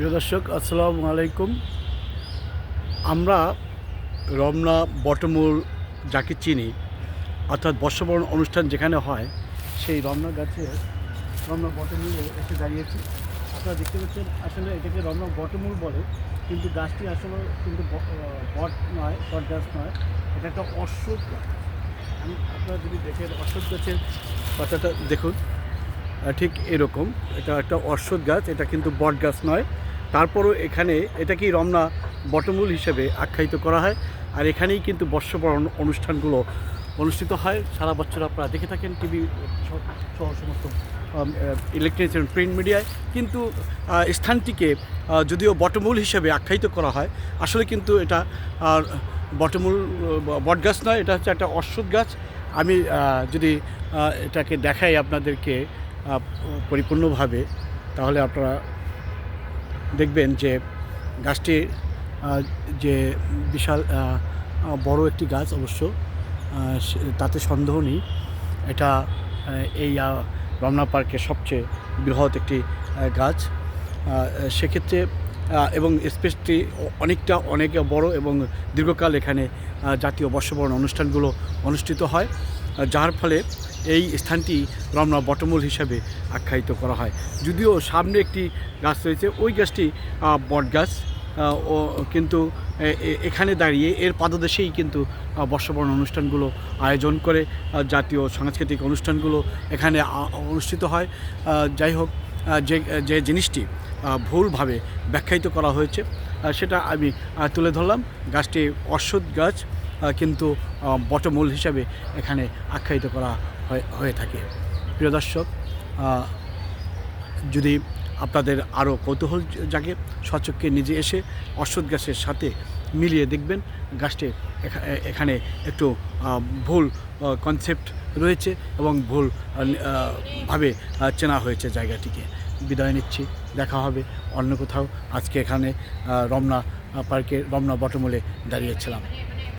প্রিয় দর্শক, আসসালামু আলাইকুম। আমরা রমনা, বটমূল যাকে চিনি, অর্থাৎ বর্ষবরণ অনুষ্ঠান যেখানে হয়, সেই রমনা গাছে, রমনা বটমূলে এসে দাঁড়িয়েছি। আপনারা দেখতে পাচ্ছেন, আসলে এটাকে রমনা বটমূল বলে, কিন্তু গাছটি আসলে কিন্তু বট নয়, বট গাছ নয়, এটা একটা অশ্বত্থ গাছ। আমি আপনারা যদি দেখেন, অশ্বত্থ গাছের পাতাটা দেখুন ঠিক এরকম। এটা একটা অশ্বত্থ গাছ, এটা কিন্তু বট গাছ নয় তারপরও এখানে এটাকেই রমনা বটমূল হিসেবে আখ্যায়িত করা হয়। আর এখানেই কিন্তু বর্ষবরণ অনুষ্ঠানগুলো অনুষ্ঠিত হয়। সারা বছর আপনারা দেখে থাকেন টিভি সহ সমস্ত ইলেকট্রনিক্স অ্যান্ড প্রিন্ট মিডিয়ায় কিন্তু স্থানটিকে যদিও বটমূল হিসেবে আখ্যায়িত করা হয়, আসলে কিন্তু এটা বটমূল বটগাছ নয়, এটা হচ্ছে একটা অশ্বত্থ গাছ। আমি যদি এটাকে দেখাই আপনাদেরকে পরিপূর্ণভাবে, তাহলে আপনারা দেখবেন যে গাছটি যে বিশাল বড় একটি গাছ অবশ্য তাতে সন্দেহ নেই। এটা এই রমনা পার্কের সবচেয়ে বৃহৎ একটি গাছ। সেক্ষেত্রে এবং স্পেসটি অনেকটা, অনেক বড় এবং দীর্ঘকাল এখানে জাতীয় বর্ষবরণ অনুষ্ঠানগুলো অনুষ্ঠিত হয়। যার ফলে এই স্থানটি রমনা বটমূল হিসাবে আখ্যায়িত করা হয়। যদিও সামনে একটি গাছ রয়েছে, ওই গাছটি বট গাছ ও, কিন্তু এখানে দাঁড়িয়ে এর পাদদেশেই কিন্তু বর্ষবরণ অনুষ্ঠানগুলো আয়োজন করে জাতীয় সাংস্কৃতিক অনুষ্ঠানগুলো এখানে অনুষ্ঠিত হয়। যাই হোক যে যে জিনিসটি ভুলভাবে ব্যাখ্যায়িত করা হয়েছে সেটা আমি তুলে ধরলাম। গাছটি অশ্বত্থ গাছ কিন্তু বটমূল হিসাবে এখানে আখ্যায়িত করা হয়ে থাকে। প্রিয় দর্শক যদি আপনাদের আরও কৌতূহল জাগে, সচক্ষে নিজে এসে অশ্বত্থ গাছের সাথে মিলিয়ে দেখবেন। গাছটি এখা- এ- এখানে একটু ভুল কনসেপ্ট রয়েছে এবং ভুল ভাবে চেনা হয়েছে জায়গাটিকে। বিদায় নিচ্ছি। দেখা হবে অন্য কোথাও। আজকে এখানে রমনা পার্কে রমনা বটমূলে দাঁড়িয়েছিলাম।